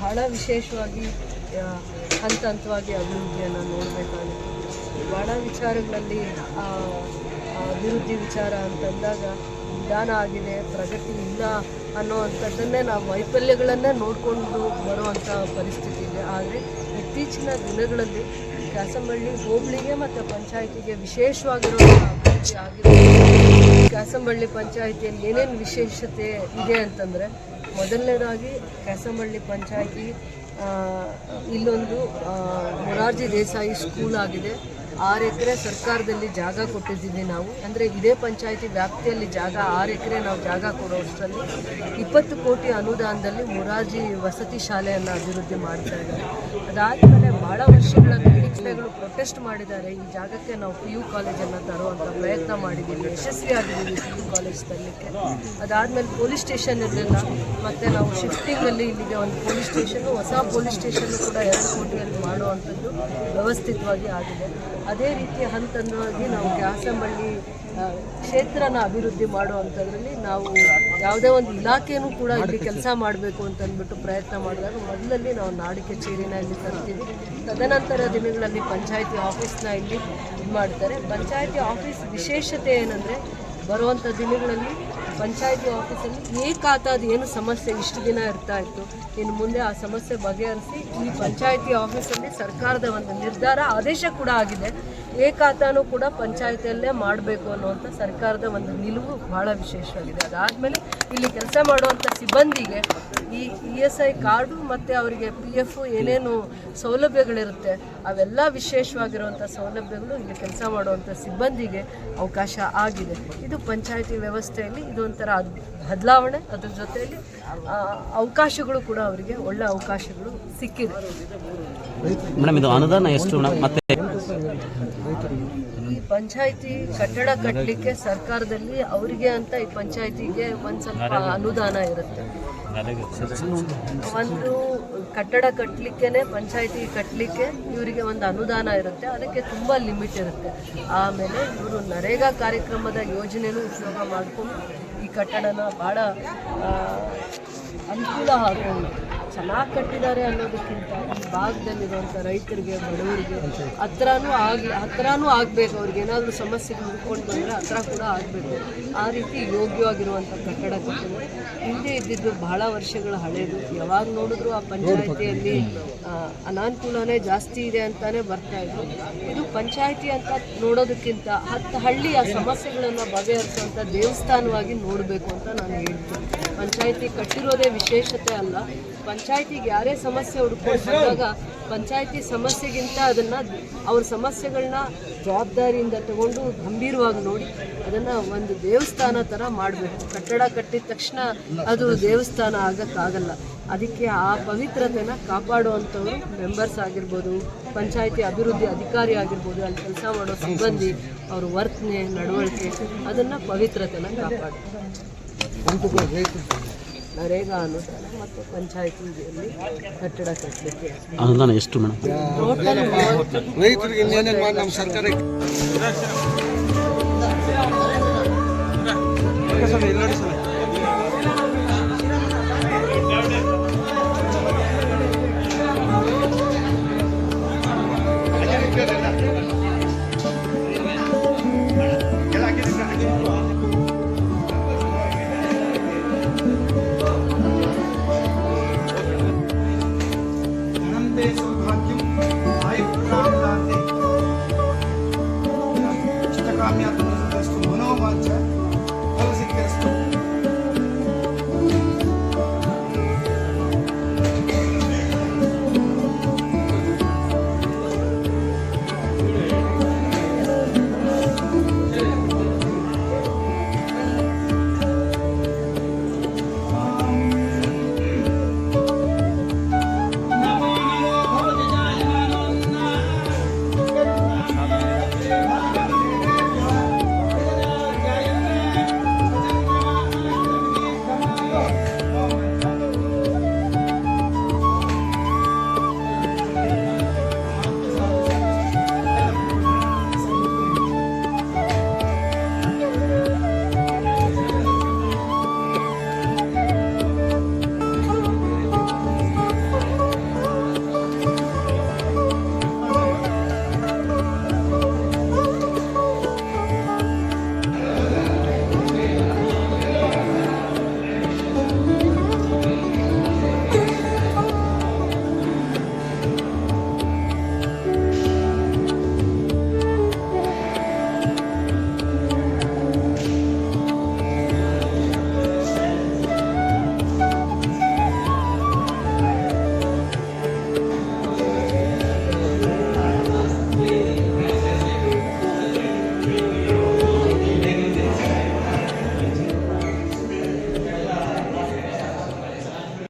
ಬಹಳ ವಿಶೇಷವಾಗಿ ಹಂತ ಹಂತವಾಗಿ ಅಭಿವೃದ್ಧಿಯನ್ನು ನೋಡಬೇಕಾಗುತ್ತೆ. ಬಹಳ ವಿಚಾರಗಳಲ್ಲಿ ಅಭಿವೃದ್ಧಿ ವಿಚಾರ ಅಂತಂದಾಗ ನಿಧಾನ ಆಗಿದೆ, ಪ್ರಗತಿ ಇಲ್ಲ ಅನ್ನೋವಂಥದ್ದನ್ನೇ ನಾವು ವೈಫಲ್ಯಗಳನ್ನೇ ನೋಡಿಕೊಂಡು ಬರುವಂಥ ಪರಿಸ್ಥಿತಿ ಇದೆ. ಆದರೆ ಇತ್ತೀಚಿನ ದಿನಗಳಲ್ಲಿ ಕ್ಯಾಸಂಬಳ್ಳಿ ಹೋಬಳಿಗೆ ಮತ್ತು ಪಂಚಾಯಿತಿಗೆ ವಿಶೇಷವಾಗಿರುವಂಥ ಅಭಿವೃದ್ಧಿ ಆಗಿದೆ ಕ್ಯಾಸಂಬಳ್ಳಿ ಪಂಚಾಯಿತಿಯಲ್ಲಿ ಏನೇನು ವಿಶೇಷತೆ ಇದೆ ಅಂತಂದರೆ ಮೊದಲನೇದಾಗಿ ಕ್ಯಾಸಂಬಳ್ಳಿ ಪಂಚಾಯಿತಿ ಇಲ್ಲೊಂದು ಮೊರಾರ್ಜಿ ದೇಸಾಯಿ ಸ್ಕೂಲ್ ಆಗಿದೆ. ಆರು ಎಕರೆ ಸರ್ಕಾರದಲ್ಲಿ ಜಾಗ ಕೊಟ್ಟಿದ್ದೀವಿ ನಾವು. ಅಂದರೆ ಇದೇ ಪಂಚಾಯಿತಿ ವ್ಯಾಪ್ತಿಯಲ್ಲಿ ಜಾಗ ಆರು ಎಕರೆ ನಾವು ಜಾಗ ಕೊಡೋಷ್ಟರಲ್ಲಿ ಇಪ್ಪತ್ತು ಕೋಟಿ ಅನುದಾನದಲ್ಲಿ ಮೊರಾರ್ಜಿ ವಸತಿ ಶಾಲೆಯನ್ನು ಅಭಿವೃದ್ಧಿ ಮಾಡ್ತಾ ಇದ್ದಾರೆ. ಅದಾದಮೇಲೆ ಭಾಳ ವರ್ಷಗಳ ನಿರೀಕ್ಷೆಗಳು ಪ್ರೊಟೆಸ್ಟ್ ಮಾಡಿದ್ದಾರೆ. ಈ ಜಾಗಕ್ಕೆ ನಾವು ಪಿ ಯು ಕಾಲೇಜನ್ನು ತರುವಂಥ ಪ್ರಯತ್ನ ಮಾಡಿದ್ದೀವಿ. ಯಶಸ್ವಿಯಾಗಿದ್ದೀವಿ ಪಿ ಯು ಕಾಲೇಜ್ ತರಲಿಕ್ಕೆ. ಅದಾದಮೇಲೆ ಪೊಲೀಸ್ ಸ್ಟೇಷನ್ ಇರಲಿಲ್ಲ. ಮತ್ತು ನಾವು ಶಿಫ್ಟಿಂಗಲ್ಲಿ ಇಲ್ಲಿಗೆ ಒಂದು ಪೊಲೀಸ್ ಸ್ಟೇಷನ್ನು ಹೊಸ ಪೊಲೀಸ್ ಸ್ಟೇಷನ್ ಕೂಡ ಎರಡು ಕೋಟಿಯಲ್ಲಿ ಮಾಡುವಂಥದ್ದು ವ್ಯವಸ್ಥಿತವಾಗಿ ಆಗಿದೆ. ಅದೇ ರೀತಿ ಹಂತವಾಗಿ ನಾವು ಕ್ಯಾಸಂಬಳ್ಳಿ ಕ್ಷೇತ್ರನ ಅಭಿವೃದ್ಧಿ ಮಾಡುವಂಥದ್ರಲ್ಲಿ ನಾವು ಯಾವುದೇ ಒಂದು ಇಲಾಖೆಯೂ ಕೂಡ ಇಲ್ಲಿ ಕೆಲಸ ಮಾಡಬೇಕು ಅಂತ ಅಂದ್ಬಿಟ್ಟು ಪ್ರಯತ್ನ ಮಾಡಿದಾಗ ಮೊದಲಲ್ಲಿ ನಾವು ನಾಡಿ ಕಚೇರಿನ ಇಲ್ಲಿ ತರ್ತೀವಿ. ತದನಂತರ ದಿನಗಳಲ್ಲಿ ಪಂಚಾಯತಿ ಆಫೀಸ್ನ ಇಲ್ಲಿ ಇದು ಮಾಡ್ತಾರೆ. ಪಂಚಾಯತಿ ಆಫೀಸ್ ವಿಶೇಷತೆ ಏನಂದರೆ ಬರುವಂಥ ದಿನಗಳಲ್ಲಿ ಪಂಚಾಯತಿ ಆಫೀಸಲ್ಲಿ ಏಕಾತಾದ ಏನು ಸಮಸ್ಯೆ ಇಷ್ಟು ದಿನ ಇರ್ತಾ ಇತ್ತು. ಇನ್ನು ಮುಂದೆ ಆ ಸಮಸ್ಯೆ ಬಗೆಹರಿಸಿ ಈ ಪಂಚಾಯತಿ ಆಫೀಸಲ್ಲಿ ಸರ್ಕಾರದ ಒಂದು ನಿರ್ಧಾರ ಆದೇಶ ಕೂಡ ಆಗಿದೆ. ಏಕಾತಾನು ಕೂಡ ಪಂಚಾಯತಿಯಲ್ಲೇ ಮಾಡಬೇಕು ಅನ್ನುವಂಥ ಸರ್ಕಾರದ ಒಂದು ನಿಲುವು ಬಹಳ ವಿಶೇಷವಾಗಿದೆ. ಅದಾದಮೇಲೆ ಇಲ್ಲಿ ಕೆಲಸ ಮಾಡುವಂಥ ಸಿಬ್ಬಂದಿಗೆ ಈ ಇ ಎಸ್ ಐ ಕಾರ್ಡು ಮತ್ತು ಅವರಿಗೆ ಪಿ ಎಫ್ ಏನೇನು ಸೌಲಭ್ಯಗಳಿರುತ್ತೆ, ಅವೆಲ್ಲ ವಿಶೇಷವಾಗಿರುವಂಥ ಸೌಲಭ್ಯಗಳು ಇಲ್ಲಿ ಕೆಲಸ ಮಾಡುವಂಥ ಸಿಬ್ಬಂದಿಗೆ ಅವಕಾಶ ಆಗಿದೆ. ಇದು ಪಂಚಾಯತಿ ವ್ಯವಸ್ಥೆಯಲ್ಲಿ ಇದೊಂಥರ ಬದಲಾವಣೆ, ಅದ್ರ ಜೊತೆಯಲ್ಲಿ ಅವಕಾಶಗಳು ಕೂಡ ಅವರಿಗೆ ಒಳ್ಳೆ ಅವಕಾಶಗಳು ಸಿಕ್ಕಿದೆ. ಮೇಡಮ್ ಇದು ಅನುದಾನ ಎಷ್ಟು ಮೇಡಮ್? ಮತ್ತೆ ಈ ಪಂಚಾಯತಿ ಕಟ್ಟಡ ಕಟ್ಟಲಿಕ್ಕೆ ಸರ್ಕಾರದಲ್ಲಿ ಅವರಿಗೆ ಅಂತ ಈ ಪಂಚಾಯತಿಗೆ ಒಂದು ಸ್ವಲ್ಪ ಅನುದಾನ ಇರುತ್ತೆ. ಒಂದು ಕಟ್ಟಡ ಕಟ್ಟಲಿಕ್ಕೆ ಪಂಚಾಯತಿ ಕಟ್ಟಲಿಕ್ಕೆ ಇವರಿಗೆ ಒಂದು ಅನುದಾನ ಇರುತ್ತೆ. ಅದಕ್ಕೆ ತುಂಬ ಲಿಮಿಟ್ ಇರುತ್ತೆ. ಆಮೇಲೆ ಇವರು ನರೇಗಾ ಕಾರ್ಯಕ್ರಮದ ಯೋಜನೆನೂ ಉಪಯೋಗ ಮಾಡಿಕೊಂಡು ಈ ಕಟ್ಟಡನ ಭಾಳ ಅನುಕೂಲ ಆಗೋದು ಚೆನ್ನಾಗಿ ಕಟ್ಟಿದ್ದಾರೆ ಅನ್ನೋದಕ್ಕಿಂತ ಈ ಭಾಗದಲ್ಲಿರುವಂಥ ರೈತರಿಗೆ, ಬಡವರಿಗೆ ಹತ್ರನೂ ಆಗಿ, ಹತ್ರನೂ ಆಗಬೇಕು. ಅವ್ರಿಗೆ ಏನಾದರೂ ಸಮಸ್ಯೆ ಹುಡ್ಕೊಂಡು ಬಂದರೆ ಹತ್ರ ಕೂಡ ಆಗಬೇಕು. ಆ ರೀತಿ ಯೋಗ್ಯವಾಗಿರುವಂಥ ಕಟ್ಟಡ ಕಟ್ಟಿದೆ. ಹಿಂದೆ ಇದ್ದಿದ್ದು ಬಹಳ ವರ್ಷಗಳ ಹಳೇದು. ಯಾವಾಗ ನೋಡಿದ್ರು ಆ ಪಂಚಾಯಿತಿಯಲ್ಲಿ ಅನಾನುಕೂಲನೇ ಜಾಸ್ತಿ ಇದೆ ಅಂತಾನೆ ಬರ್ತಾ ಇದ್ರು. ಇದು ಪಂಚಾಯಿತಿ ಅಂತ ನೋಡೋದಕ್ಕಿಂತ ಹತ್ತು ಆ ಸಮಸ್ಯೆಗಳನ್ನು ಬಗೆಹರಿಸುವಂಥ ದೇವಸ್ಥಾನವಾಗಿ ನೋಡಬೇಕು ಅಂತ ನಾನು ಹೇಳ್ತೀನಿ. ಪಂಚಾಯಿತಿ ಕಟ್ಟಿರೋದೇ ವಿಶೇಷತೆ ಅಲ್ಲ. ಪಂಚಾಯಿತಿಗೆ ಯಾರೇ ಸಮಸ್ಯೆ ಹುಡುಕೊಂಡಾಗ ಪಂಚಾಯಿತಿ ಸಮಸ್ಯೆಗಿಂತ ಅದನ್ನು ಅವ್ರ ಸಮಸ್ಯೆಗಳನ್ನ ಜವಾಬ್ದಾರಿಯಿಂದ ತಗೊಂಡು ಗಂಭೀರವಾಗಿ ನೋಡಿ ಅದನ್ನು ಒಂದು ದೇವಸ್ಥಾನ ಥರ ಮಾಡಬೇಕು. ಕಟ್ಟಡ ಕಟ್ಟಿದ ತಕ್ಷಣ ಅದು ದೇವಸ್ಥಾನ ಆಗೋಕ್ಕಾಗಲ್ಲ. ಅದಕ್ಕೆ ಆ ಪವಿತ್ರತೆನ ಕಾಪಾಡುವಂಥವ್ರು ಮೆಂಬರ್ಸ್ ಆಗಿರ್ಬೋದು, ಪಂಚಾಯಿತಿ ಅಭಿವೃದ್ಧಿ ಅಧಿಕಾರಿ ಆಗಿರ್ಬೋದು, ಅಲ್ಲಿ ಕೆಲಸ ಮಾಡೋ ಸಿಬ್ಬಂದಿ, ಅವ್ರ ವರ್ತನೆ, ನಡವಳಿಕೆ, ಅದನ್ನು ಪವಿತ್ರತೆನ ಕಾಪಾಡು. ನರೇಗಾ ಅನುದಾನ ಮತ್ತು ಪಂಚಾಯತಿಯಲ್ಲಿ ಕಟ್ಟಡ ಕಟ್ಟಲಿಕ್ಕೆ ಅನುದಾನ ಎಷ್ಟು ಮೇಡಮ್? ಟೋಟಲ್ ಮೂವತ್ತು ರೈತರಿಗೆ ಇನ್ನೇನೇನು ಮಾಡಿ ನಮ್ಮ ಸರ್ಕಾರ?